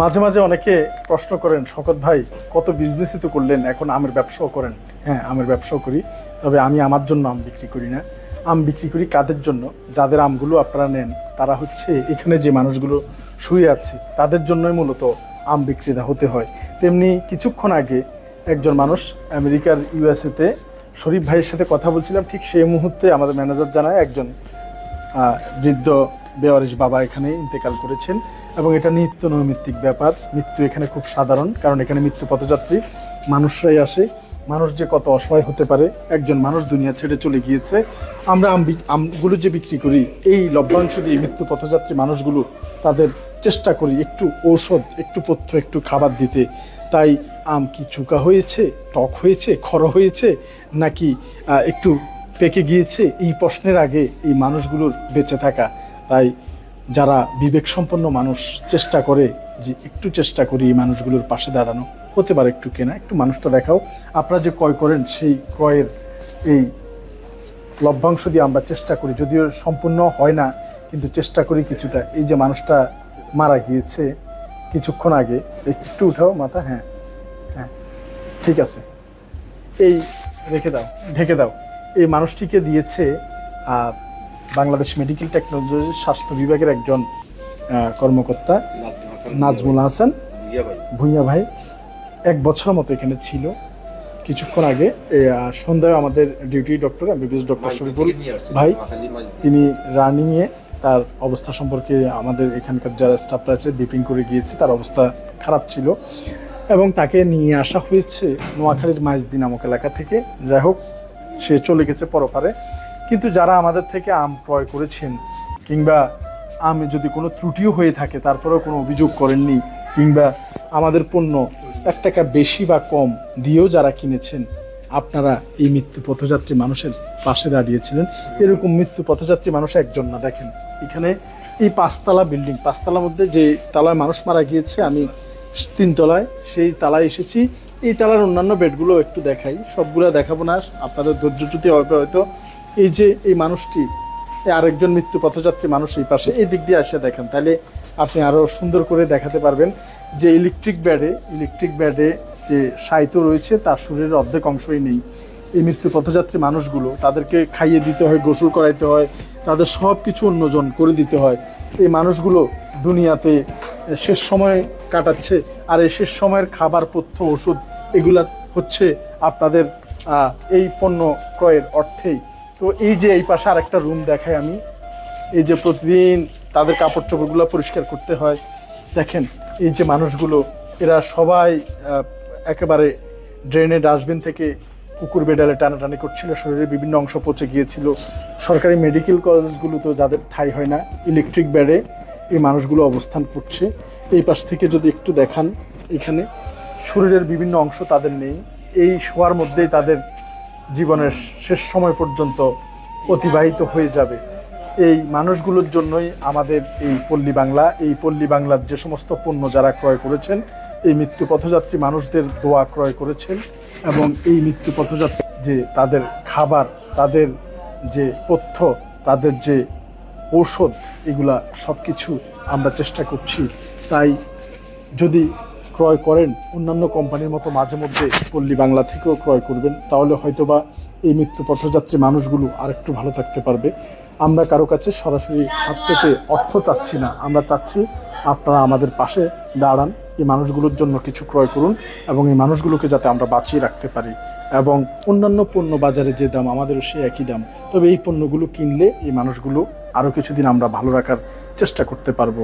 মাঝে মাঝে অনেকে প্রশ্ন করেন, শকত ভাই, কত বিজনেসই তো করলেন, এখন আমের ব্যবসাও করেন? হ্যাঁ আমের ব্যবসাও করি। তবে আমি আমার জন্য আম বিক্রি করি না। আম বিক্রি করি কাদের জন্য? যাদের আমগুলো আপনারা নেন, তারা হচ্ছে এখানে যে মানুষগুলো শুয়ে আছে, তাদের জন্যই মূলত আম বিক্রেতা হতে হয়। তেমনি কিছুক্ষণ আগে একজন মানুষ আমেরিকার ইউএসএতে শরীফ ভাইয়ের সাথে কথা বলছিলাম, ঠিক সেই মুহূর্তে আমাদের ম্যানেজার জানায় একজন বৃদ্ধ বেওয়ারিশ বাবা এখানে ইন্তেকাল করেছেন। এবং এটা নিত্য নৈমিত্তিক ব্যাপার। মৃত্যু এখানে খুব সাধারণ, কারণ এখানে মৃত্যু পথযাত্রী। মানুষরাই আসে। মানুষ যে কত অসহায় হতে পারে, একজন মানুষ দুনিয়া ছেড়ে চলে গিয়েছে। আমরা আম আমগুলো যে বিক্রি করি, এই লভ্যাংশ দিয়ে মৃত্যু পথযাত্রী মানুষগুলো তাদের চেষ্টা করি একটু ঔষধ, একটু পথ্য, একটু খাবার দিতে। তাই আম কি চুকা হয়েছে, টক হয়েছে, খর হয়েছে, নাকি একটু পেকে গিয়েছে? এই প্রশ্নের আগে এই মানুষগুলোর বেঁচে থাকা। তাই যারা বিবেক সম্পন্ন মানুষ চেষ্টা করে যে একটু চেষ্টা করি এই মানুষগুলোর পাশে দাঁড়ানো হতে পারে একটু কেনা একটু মানুষটা দেখাও। আপনারা যে ক্রয় করেন সেই ক্রয়ের এই লভ্যাংশ দিয়ে আমরা চেষ্টা করি। যদিও সম্পূর্ণ হয় না কিন্তু চেষ্টা করি কিছুটা। এই যে মানুষটা মারা গিয়েছে কিছুক্ষণ আগে একটু উঠাও মাথা হ্যাঁ হ্যাঁ ঠিক আছে। এই রেখে দাও ঢেকে দাও। এই মানুষটিকে দিয়েছে আহ, বাংলাদেশ মেডিকেল টেকনোলজি স্বাস্থ্য বিভাগের একজন কর্মকর্তা নাজমুল হাসান। ভুঁইয়া ভাই এক বছর মতো এখানে ছিল। কিছুক্ষণ আগে সন্ধ্যায় আমাদের duty doctor MBBS doctor Shariful ভাই তিনি রানিংয়ে তার অবস্থা সম্পর্কে আমাদের এখানকার যারা স্টাফরা আছে ব্রিফিং করে গিয়েছে তার অবস্থা খারাপ ছিল। এবং তাকে নিয়ে আসা হয়েছে নোয়াখালীর মাইজদি নামক এলাকা থেকে। যাই হোক সে চলে গেছে পরপারে। কিন্তু যারা আমাদের থেকে আম ক্রয় করেছেন, কিংবা আমে যদি কোনো ত্রুটিও হয়ে থাকে, তারপরেও কোনো অভিযোগ করেননি, কিংবা আমাদের পণ্য এক টাকা বেশি বা কম দিয়েও যারা কিনেছেন, আপনারা এই মৃত্যু পথযাত্রী মানুষের পাশে দাঁড়িয়েছিলেন। এরকম মৃত্যু পথযাত্রী মানুষ একজন না, দেখেন। এখানে এই পাঁচতলা বিল্ডিং, পাঁচতলার মধ্যে যে তালায় মানুষ মারা গিয়েছে, আমি তিনতলায় সেই তালায় এসেছি। এই তালার অন্যান্য বেডগুলো একটু দেখাই। সবগুলো দেখাবো না, আপনাদের ধৈর্যচ্যুতি হবে হয়তো। এই যে এই মানুষটি আরেকজন মৃত্যু পথযাত্রী মানুষ এই পাশে, এই দিক দিয়ে আসে দেখেন। তাহলে আপনি আরও সুন্দর করে দেখাতে পারবেন যে ইলেকট্রিক ব্যাডে ইলেকট্রিক ব্যাডে যে সাহিত্য রয়েছে, তার শরীরের অর্ধেক অংশই নেই। এই মৃত্যু পথযাত্রী মানুষগুলো, তাদেরকে খাইয়ে দিতে হয়, গোসল করাইতে হয়, তাদের সব কিছু অন্যজন করে দিতে হয়। এই মানুষগুলো দুনিয়াতে শেষ সময় কাটাচ্ছে, আর এই শেষ সময়ের খাবার, পথ্য, ওষুধ, এগুলা হচ্ছে আপনাদের এই পণ্য ক্রয়ের অর্থেই তো এই যে এই পাশে আরেকটা রুম দেখাই আমি। এই যে প্রতিদিন তাদের কাপড় চোপড়গুলো পরিষ্কার করতে হয়। দেখেন, এই যে মানুষগুলো, এরা সবাই একেবারে ড্রেনে ডাস্টবিন থেকে কুকুর বেডালে টানাটানি করছিল, শরীরের বিভিন্ন অংশ পচে গিয়েছিল। সরকারি মেডিকেল কলেজগুলোতেও যাদের ঠাই হয় না ইলেকট্রিক বেডে এই মানুষগুলো অবস্থান করছে। এই পাশ থেকে যদি একটু দেখান, এখানে শরীরের বিভিন্ন অংশ তাদের নেই। এই শোয়ার মধ্যেই তাদের জীবনের শেষ সময় পর্যন্ত অতিবাহিত হয়ে যাবে। এই মানুষগুলোর জন্যই আমাদের এই পল্লী বাংলা, এই পল্লী বাংলার যে সমস্ত পণ্য যারা ক্রয় করেছেন, এই মৃত্যু পথযাত্রী মানুষদের দোয়া ক্রয় করেছেন এবং এই মৃত্যু পথযাত্রী যে তাদের খাবার, তাদের যে পথ্য তাদের যে ঔষধ, এগুলা সব কিছু আমরা চেষ্টা করছি। তাই যদি ক্রয় করেন অন্যান্য কোম্পানির মতো মাঝে মধ্যে পল্লী বাংলা থেকেও ক্রয় করবেন, তাহলে হয়তোবা এই মৃত্যু পথযাত্রী মানুষগুলো আরেকটু ভালো থাকতে পারবে। আমরা কারও কাছে সরাসরি হাত পেতে অর্থ চাচ্ছি না, আমরা চাচ্ছি আপনারা আমাদের পাশে দাঁড়ান, এই মানুষগুলোর জন্য কিছু ক্রয় করুন এবং এই মানুষগুলোকে যাতে আমরা বাঁচিয়ে রাখতে পারি এবং অন্যান্য পণ্য বাজারে যে দাম আমাদেরও সে একই দাম। তবে এই পণ্যগুলো কিনলে এই মানুষগুলো আরও কিছুদিন আমরা ভালো রাখার চেষ্টা করতে পারব।